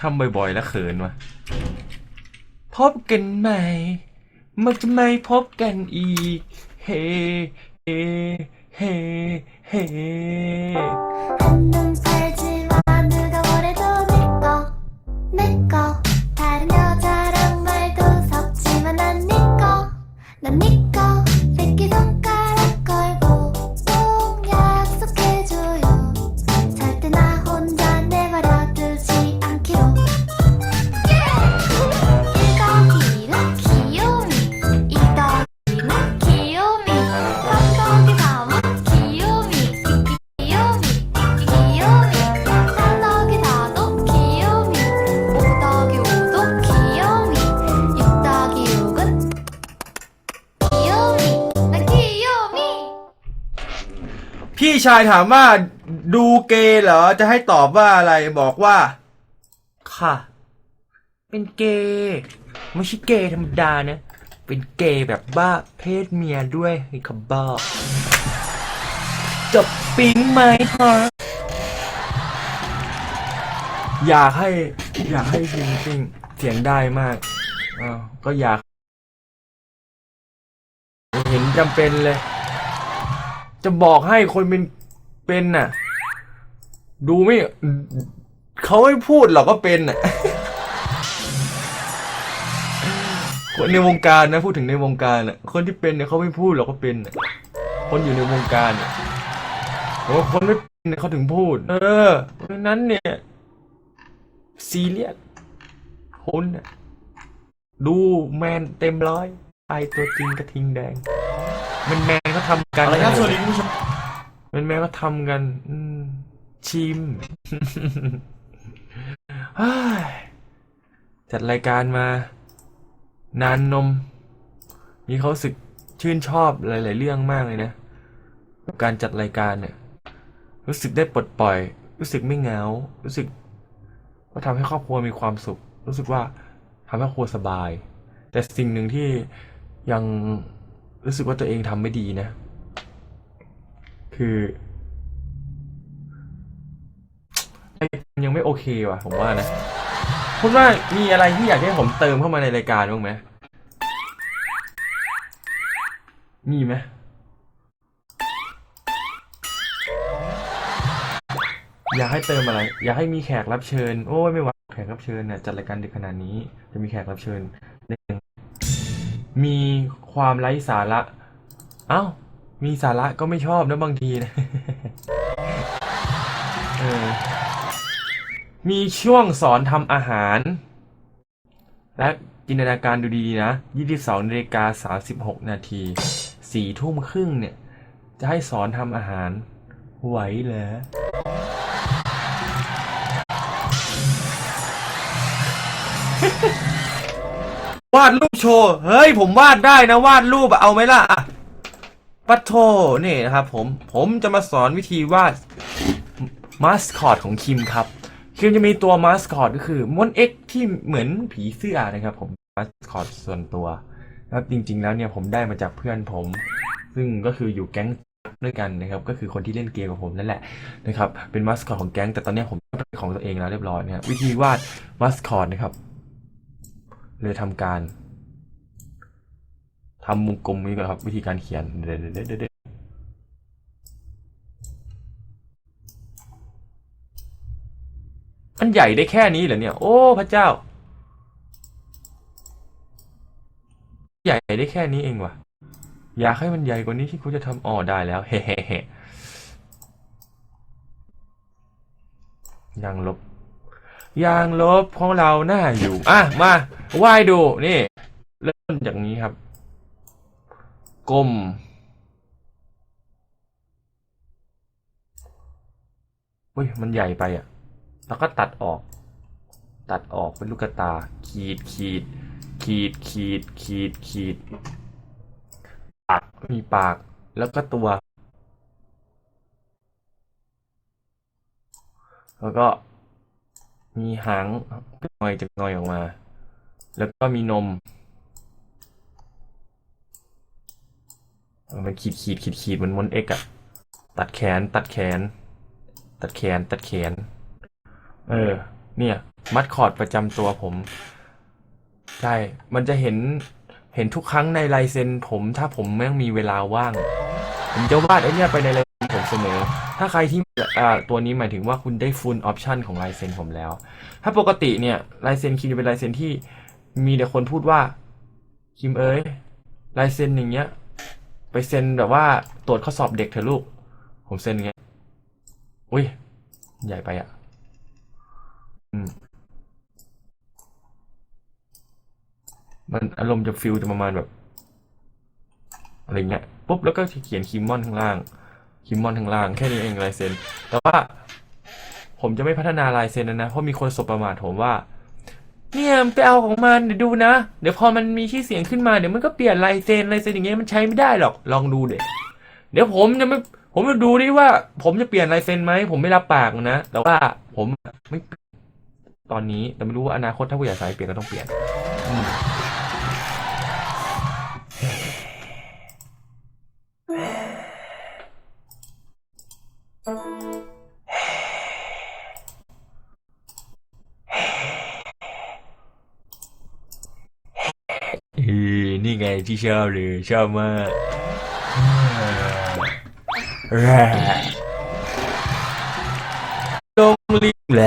ทำบ่อยๆ แล้วเขินวะพบกันใหม่ มันจะไม่พบกันอีก เฮ เฮ้เฮ้เฮ้ พี่ชายถามว่าดูเกย์เหรอ จะให้ตอบว่าอะไรบอกว่า ค่ะ เป็นเกย์ไม่ใช่เกย์ธรรมดานะ เป็นเกย์แบบบ้าเพศเมียด้วยไอ้คำบ้าจบปิ๊งไหมฮะอยากให้ อยากให้จริงๆเสียงได้มากอ้าวก็อยาก เห็นจำเป็นเลย จะบอกให้คนเป็นเป็นน่ะ ดูไม่เขาไม่พูดหรอกก็เป็นน่ะคนในวงการนะพูดถึงในวงการน่ะ คนที่เป็นเนี่ยเขาไม่พูดหรอกก็เป็นน่ะ คนอยู่ในวงการเนี่ยโอ้คนไม่เป็นเนี่ยเขาถึงพูด เออเพราะนั้นเนี่ยซีเรียสคนน่ะดูแมนเต็มร้อยไอตัวจริงกระทิงแดง มันแมนเขาทำกันอะไรครับสวัสดีคุณผู้ชมมันแมนเขาทำกันอืมชิมเฮ้ยจัดรายการมา นานนม มีเขามรู้สึกชื่นชอบหลาย ๆ เรื่องมากเลยนะกับการจัดรายการเนี่ย รู้สึกได้ปลดปล่อย รู้สึกไม่เหงา รู้สึกว่าทำให้ครอบครัวมีความสุข รู้สึกว่าทำให้ครอบครัวสบาย แต่สิ่งหนึ่งที่ยัง รู้สึกว่าตัวเองทำไม่ดีนะ คือยังไม่โอเคว่ะ ผมว่านะคุณว่ามีอะไรที่อยากให้ผมเติมเข้ามาในรายการบ้างไหมมีไหมอยากให้เติมอะไร อยากให้มีแขกรับเชิญ โอ้ยไม่ไหวแขกรับเชิญเนี่ยจัดรายการดึกขนาดนี้ จะมีแขกรับเชิญได้ยัง มีความไร้สาระ เอ้า มีสาระก็ไม่ชอบนะบางทีนะมีช่วงสอนทำอาหาร และจินตนาการดูดีๆนะ 22นาฬิกา36 นาที4ทุ่มครึ่งเนี่ย จะให้สอนทำอาหาร ไหวเหรอาดรูปโชว์ เฮ้ย ผมวาดได้นะวาดรูปอะเอาไหมล่ะปัทโทนี่นะครับผม ผมจะมาสอนวิธีวาดมาสคอตของคิมครับ คิมจะมีตัวมาสคอตก็คือมอนเอ็กที่เหมือนผีเสื้อนะครับผมมาสคอตส่วนตัวนะครับจริง ๆ แล้วเนี่ยผมได้มาจากเพื่อนผม ซึ่งก็คืออยู่แก๊งด้วยกันนะครับ ก็คือคนที่เล่นเกมกับผมนั่นแหละนะครับ เป็นมาสคอตของแก๊งแต่ตอนนี้ผมเป็นของตัวเองแล้วเรียบร้อยนะครับวิธีวาดมาสคอตนะครับ เลยทำการทำมุมกลมนี้ก่อนครับ วิธีการเขียนเดี๋ยวเดี๋ยวเดี๋ยวเดี๋ยวมันใหญ่ได้แค่นี้เหรอเนี่ย โอ้พระเจ้า ใหญ่ได้แค่นี้เองวะอยากให้มันใหญ่กว่านี้ที่คุณจะทำอ๋อได้แล้ว เฮ้เฮ้เฮ้ยางลบ ยางลบของเราหน้าอยู่ อะ มาว่ายดูนี่ เริ่มจากนี้ครับกลมเฮ้ย มันใหญ่ไปอะ แล้วก็ตัดออก ตัดออกเป็นลูกตา ขีดขีด ขีดขีด ขีดขีดปากมีปาก แล้วก็ตัว แล้วก็ มีหางงอยจะงอยออกมา แล้วก็มีนมมันขีดขีดขีดขีดเหมือนมนเอ็กอะตัดแขน ตัดแขน ตัดแขน ตัดแขน เออ เนี่ย มัดคอร์ดประจำตัวผม ใช่ มันจะเห็น เห็นทุกครั้งในลายเซ็นผม ถ้าผมแม่งมีเวลาว่าง ผมจะวาดไอเนี่ยไปในลายเซ็นผมเสมอ ถ้าใครที่ตัวนี้หมายถึงว่าคุณได้ full option ของลายเซ็นผมแล้ว ถ้าปกติเนี่ยลายเซ็นคิมจะเป็นลายเซ็นที่มีแต่คนพูดว่าคิมเอ้ยลายเซ็นอย่างเงี้ย ไปเซ็นแบบว่าตรวจข้อสอบเด็กเถอะลูก ผมเซ็นอย่างเงี้ยอุ้ยใหญ่ไปอะอืมมันอารมณ์จะฟิลจะประมาณแบบ อะไรเงี้ยปุ๊บแล้วก็เขียนคิมมอนข้างล่างคิมมอนข้างล่างแค่นี้เองลายเซ็นแต่ว่าผมจะไม่พัฒนาลายเซ็นนะนะเพราะมีคนสบประมาทผมว่าเนี่ยไปเอาของมันเดี๋ยวดูนะ เดี๋ยวพอมันมีชื่อเสียงขึ้นมาเดี๋ยวมันก็เปลี่ยนลายเซ็นลายเซ็นอย่างเงี้ยมันใช้ไม่ได้หรอกลองดูเด็เดี๋ยวผมจะไม่ผมจะดูดิว่า ผมจะเปลี่ยนลายเซ็นไหมผมไม่รับปากนะแต่ว่าผมไม่ตอนนี้แต่ไม่รู้ว่าอนาคตถ้าผู้ใหญ่สายเปลี่ยนก็ต้องเปลี่ยน เออนี่ไงที่ชอบเลยชอบมากแร่ลงลิมแหล